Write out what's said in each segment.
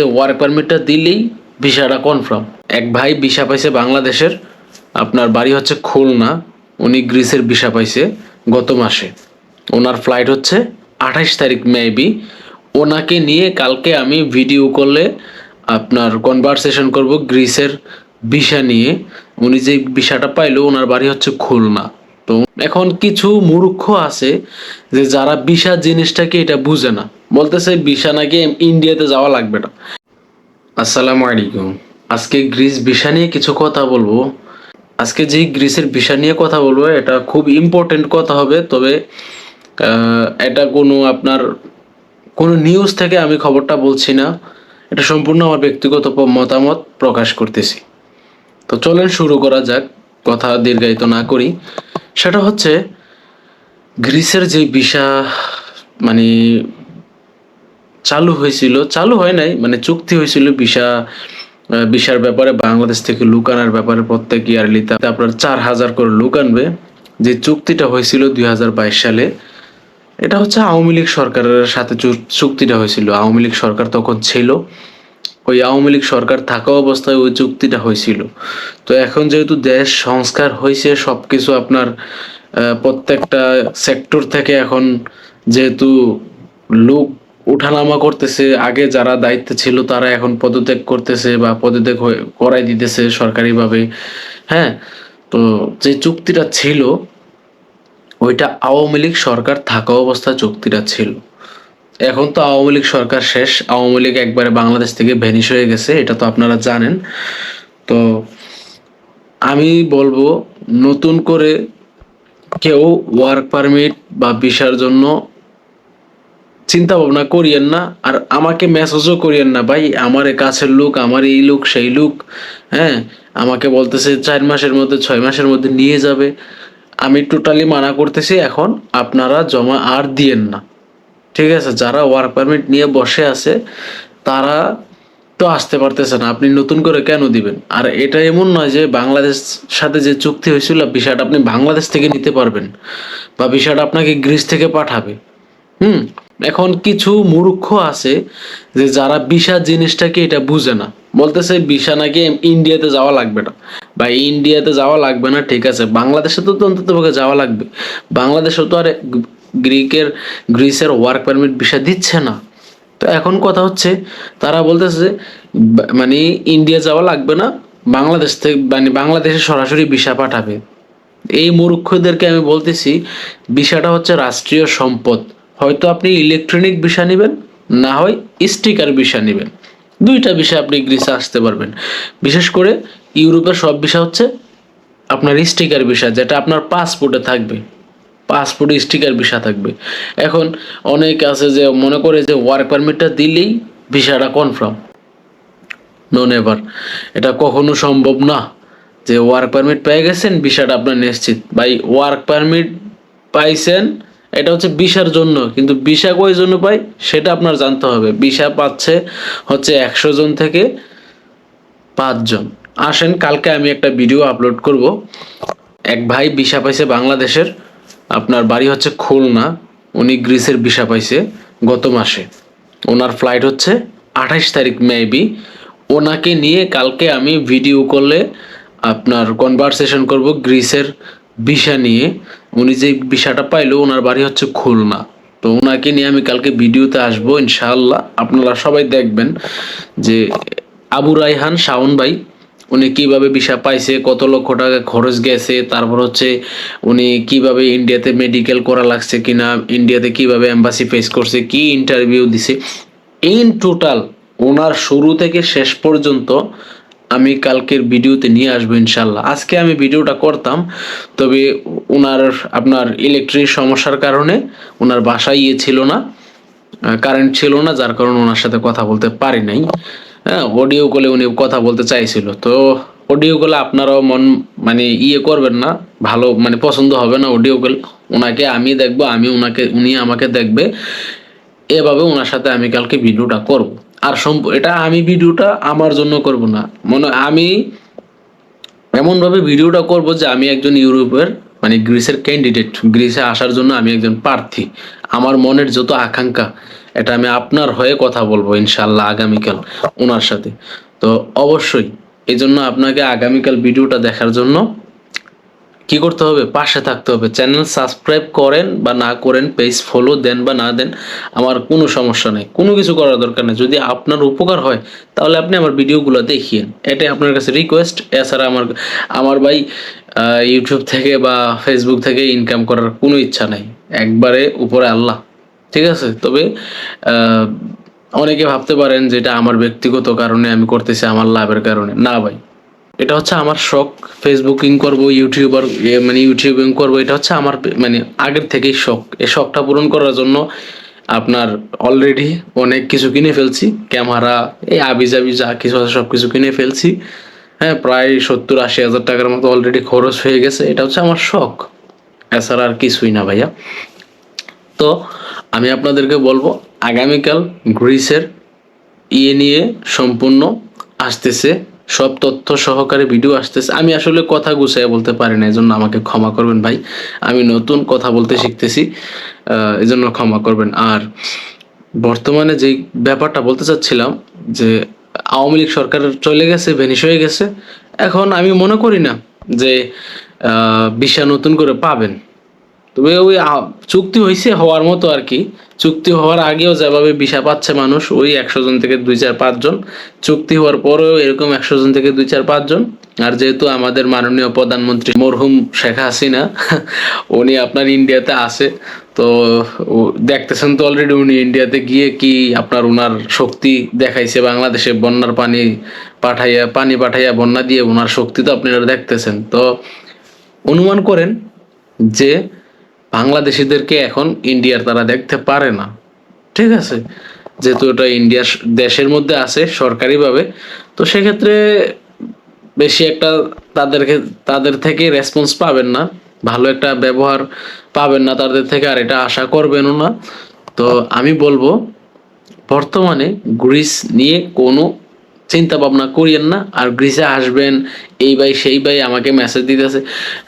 যে ওয়ার্ক পারমিটটা দিলেই ভিসাটা কনফার্ম এক ভাই ভিসা পাইছে বাংলাদেশের, আপনার বাড়ি হচ্ছে খুলনা, উনি গ্রিসের ভিসা পাইছে গত মাসে। ওনার ফ্লাইট হচ্ছে আঠাশ তারিখ মেবি ওনাকে নিয়ে কালকে আমি ভিডিও করলে আপনার কনভারসেশন করব গ্রিসের ভিসা নিয়ে। উনি যে ভিসাটা পাইলো, ওনার বাড়ি হচ্ছে খুলনা। তো এখন কিছু মূর্খ আছে যে যারা ভিসা জিনিসটাকে এটা বুঝে না। বলতেছে ভিসা নাকি ইন্ডিয়াতে যাওয়া লাগবে না। আসসালামু আলাইকুম। আজকে গ্রিস ভিসা নিয়ে কিছু কথা বলব। আজকে যে গ্রিসের ভিসা নিয়ে কথা বলব, এটা খুব ইম্পর্টেন্ট কথা হবে। তবে এটা কোনো আপনার কোনো নিউজ থেকে আমি খবরটা বলছি না। এটা সম্পূর্ণ আমার ব্যক্তিগত মতামত প্রকাশ করতেছি। তো চলেন শুরু করা যাক, কথা দীর্ঘায়িত না করি। সেটা হচ্ছে, গ্রিসের যে ভিসা মানে চালু হয়েছিল, চালু হয় নাই মানে চুক্তি হয়েছিল ভিসা ভিসার ব্যাপারে বাংলাদেশ থেকে লুক আনার ব্যাপারে প্রত্যেক ইয়ারলিতে আপনার চার হাজার করে লুক আনবে। যে চুক্তিটা হয়েছিল দুই হাজার বাইশ সালে, এটা হচ্ছে আওয়ামী লীগ সরকারের সাথে চুক্তিটা হয়েছিল। আওয়ামী লীগ সরকার তখন ছিল। ওই আওয়ামী লীগ সরকার থাকা অবস্থায় ওই চুক্তিটা হয়েছিল। তো এখন যেহেতু দেশ সংস্কার হয়েছে সব কিছু আপনার প্রত্যেকটা সেক্টর থেকে এখন যেহেতু লোক উঠানামা করতেছে। আগে যারা দায়িত্বে ছিল, তারা এখন পদত্যাগ করতেছে বা পদত্যাগ করাই দিতেছে সরকারিভাবে। হ্যাঁ? তো যে চুক্তিটা ছিল, ওইটা আওয়ামী লীগ সরকার থাকা অবস্থায় চুক্তিটা ছিল। এখন তো আওয়ামী লীগ সরকার শেষ। আওয়ামী লীগ একবারে বাংলাদেশ থেকে ভ্যানিশ হয়ে গেছে, এটা তো আপনারা জানেন। তো আমি বলব, নতুন করে কেউ ওয়ার্ক পারমিট বা ভিসার জন্য চিন্তা ভাবনা করিয়েন না, আর আমাকে মেসেজও করিয়েন না, ভাই, আমার কাছের লোক আমার এই লোক, সেই লোক হ্যাঁ? আমাকে বলতেছে চার মাসের মধ্যে, ছয় মাসের মধ্যে নিয়ে যাবে। আমি টোটালি মানা করতেছি এখন, আপনারা জমা আর দিয়েন না। ঠিক আছে? যারা ওয়ার্ক পারমিট নিয়ে বসে আছে, তারা তো আসতে পারতেছে না। আপনি নতুন করে কেন দিবেন? আর এটা এমন নয় যে বাংলাদেশ সাথে যে চুক্তি হয়েছিল, বিষয়টা আপনি বাংলাদেশ থেকে নিতে পারবেন, বা বিষয়টা আপনাকে গ্রিস থেকে পাঠাবে। হুম? এখন কিছু মূর্খ আছে যে যারা ভিসা জিনিসটাকে এটা বুঝে না। বলতেছে ভিসা নাকি ইন্ডিয়াতে যাওয়া লাগবে না। বা ইন্ডিয়াতে যাওয়া লাগবে না, ঠিক আছে। বাংলাদেশে তো অন্তত যাওয়া লাগবে। বাংলাদেশে তো আর গ্রিকের, গ্রিসের ওয়ার্ক পারমিট ভিসা দিচ্ছে না। তো এখন কথা হচ্ছে, তারা বলতেছে মানে ইন্ডিয়া যাওয়া লাগবে না, বাংলাদেশ থেকে মানে বাংলাদেশে সরাসরি ভিসা পাঠাবে। এই মূর্খদেরকে আমি বলতেছি ভিসাটা হচ্ছে রাষ্ট্রীয় সম্পদ। হয়তো আপনি ইলেকট্রনিক ভিসা নেবেন, না হয় স্টিকার ভিসা নেবেন। দুইটা ভিসা আপনি গ্রিসে আসতে পারবেন। বিশেষ করে ইউরোপের সব ভিসা হচ্ছে আপনার স্টিকার ভিসা যেটা আপনার পাসপোর্টে থাকবে। পাসপোর্টে স্টিকার ভিসা থাকবে। এখন অনেক আছে যে মনে করে যে ওয়ার্ক পারমিটটা দিলেই ভিসাটা কনফার্ম নো নেভার এটা কখনো সম্ভব না যে ওয়ার্ক পারমিট পেয়ে গেছেন ভিসাটা আপনার নিশ্চিত। ভাই ওয়ার্ক পারমিট পাইছেন এটা হচ্ছে ভিসার জন্য, কিন্তু ভিসা কয় জন্য পাই সেটা আপনার জানতে হবে। ভিসা পাচ্ছে হচ্ছে একশো জন থেকে পাঁচজন আসেন, কালকে আমি একটা ভিডিও আপলোড করব। এক ভাই ভিসা পাইছে বাংলাদেশের, আপনার বাড়ি হচ্ছে খুলনা, উনি গ্রিসের ভিসা পাইছে গত মাসে। ওনার ফ্লাইট হচ্ছে আঠাশ তারিখ মেবি ওনাকে নিয়ে কালকে আমি ভিডিও করলে আপনার কনভারসেশন করব গ্রিসের ভিসা নিয়ে উনি যে ভিসাটা পাইলো ওনার বাড়ি হচ্ছে খুলনা। তো ওনাকে নিয়ে আমি কালকে ভিডিওতে আসব, ইনশাআল্লাহ। আপনারা সবাই দেখবেন যে আবু রাইহান শাওন ভাই, উনি কীভাবে ভিসা পাইছে, কত লক্ষ টাকা খরচ গেছে, তারপর হচ্ছে উনি কীভাবে ইন্ডিয়াতে মেডিকেল করা লাগছে কিনা, ইন্ডিয়াতে কীভাবে এম্বাসি ফেস করছে, কি ইন্টারভিউ দিছে। ইন টোটাল ওনার শুরু থেকে শেষ পর্যন্ত আমি কালকের ভিডিওতে নিয়ে আসব ইনশাল্লাহ। আজকে আমি ভিডিওটা করতাম, তবে ওনার আপনার ইলেকট্রিক সমস্যার কারণে ওনার বাসায় ইয়ে ছিল না কারেন্ট ছিল না, যার কারণে ওনার সাথে কথা বলতে পারি নাই। হ্যাঁ অডিও কলে উনি কথা বলতে চাইছিল। তো অডিও কলে আপনারাও মন মানে ইয়ে করবেন না, ভালো মানে পছন্দ হবে না অডিও কল ওনাকে আমি দেখব, আমি ওনাকে উনি আমাকে দেখবে। এভাবে ওনার সাথে আমি কালকে ভিডিওটা করব। আর এটা আমি ভিডিওটা আমার জন্য করব না। মনে আমি এমন ভাবে ভিডিওটা করব যে আমি একজন ইউরোপের মানে গ্রিসের ক্যান্ডিডেট গ্রিসে আসার জন্য আমি একজন প্রার্থী। আমার মনের যত আকাঙ্ক্ষা, এটা আমি আপনার হয়ে কথা বলব ইনশাল্লাহ আগামীকাল ওনার সাথে। তো অবশ্যই এই জন্য আপনাকে আগামীকাল ভিডিওটা দেখার জন্য কি করতে হবে? পাশে থাকতে হবে। চ্যানেল সাবস্ক্রাইব করেন বা না করেন, পেজ ফলো দেন বা না দেন, আমার কোনো সমস্যা নেই। কোনো কিছু করার দরকার নেই। যদি আপনার উপকার হয়, তাহলে আপনি আমার ভিডিওগুলো দেখিয়েন এটাই আপনার কাছে রিকোয়েস্ট এছাড়া আমার আমার ভাই ইউটিউব থেকে বা ফেসবুক থেকে ইনকাম করার কোনো ইচ্ছা নেই। একবারে উপরে আল্লাহ। ঠিক আছে? তবে অনেকে ভাবতে পারেন যেটা আমার ব্যক্তিগত কারণে আমি করতেছি, আমার লাভের কারণে। না ভাই। এটা হচ্ছে আমার শখ ফেসবুকিং করব ইউটিউবার মানে ইউটিউবিং করব, এটা হচ্ছে আমার মানে আগের থেকেই শখ। এই শখটা পূরণ করার জন্য আপনার অলরেডি অনেক কিছু কিনে ফেলছি। ক্যামেরা, এই আবিজাবি যা কিছু আছে সব কিছু কিনে ফেলছি। হ্যাঁ প্রায় সত্তর আশি হাজার টাকার মতো অলরেডি খরচ হয়ে গেছে। এটা হচ্ছে আমার শখ। এছাড়া আর কিছুই না ভাইয়া। তো আমি আপনাদেরকে বলব, আগামীকাল গ্রিসের ইয়ে নিয়ে সম্পূর্ণ আসতেছে সব তথ্য সহকারে ভিডিও আসতেছে। আমি আসলে কথা গুছাইয়া বলতে পারি না এজন্য আমাকে ক্ষমা করবেন ভাই। আমি নতুন কথা বলতে শিখতেছি এজন্য ক্ষমা করবেন। আর বর্তমানে যে ব্যাপারটা বলতে চাচ্ছিলাম যে আওয়ামী লীগ সরকার চলে গেছে ভেনিশ হয়ে গেছে এখন আমি মনে করি না যে আহ, ভিসা নতুন করে পাবেন। তবে ওই চুক্তি হয়েছে হওয়ার মতো আর কি। চুক্তি হওয়ার আগেও যেভাবে ভিসা পাচ্ছে মানুষ, ওই একশো জন থেকে দুই চার পাঁচজন চুক্তি হওয়ার পরেও এরকম একশো জন থেকে দুই চার পাঁচজন আর যেহেতু আমাদের মাননীয় প্রধানমন্ত্রী মরহুম শেখ হাসিনা, উনি আপনার ইন্ডিয়াতে আসে তো দেখতেছেন তো অলরেডি উনি ইন্ডিয়াতে গিয়ে কি আপনার ওনার শক্তি দেখাইছে বাংলাদেশে, বন্যার পানি পাঠাইয়া পানি পাঠাইয়া বন্যা দিয়ে ওনার শক্তি তো আপনারা দেখতেছেন। তো অনুমান করেন যে বাংলাদেশিদেরকে এখন ইন্ডিয়ার তারা দেখতে পারে না। ঠিক আছে? যেহেতু এটা ইন্ডিয়া দেশের মধ্যে আছে সরকারিভাবে, তো সেক্ষেত্রে বেশি একটা তাদেরকে তাদের থেকে রেসপন্স পাবেন না। ভালো একটা ব্যবহার পাবেন না তাদের থেকে, আর এটা আশা করবেনও না। তো আমি বলব, বর্তমানে গ্রিস নিয়ে কোনো চিন্তা ভাবনা করিয়েন না, আর গ্রিসে আসবেন, এই ভাই, সেই ভাই আমাকে মেসেজ দিতেছে।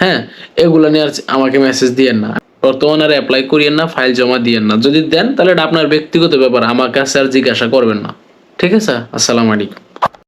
হ্যাঁ এগুলো নিয়ে আর আমাকে মেসেজ দিয়েন না। বর্তমানে আর অ্যাপ্লাই করিয়েন না ফাইল জমা দিয়েন না। যদি দেন, তাহলে এটা আপনার ব্যক্তিগত ব্যাপার আমার কাছে আর জিজ্ঞাসা করবেন না। ঠিক আছে? আসসালামু আলাইকুম।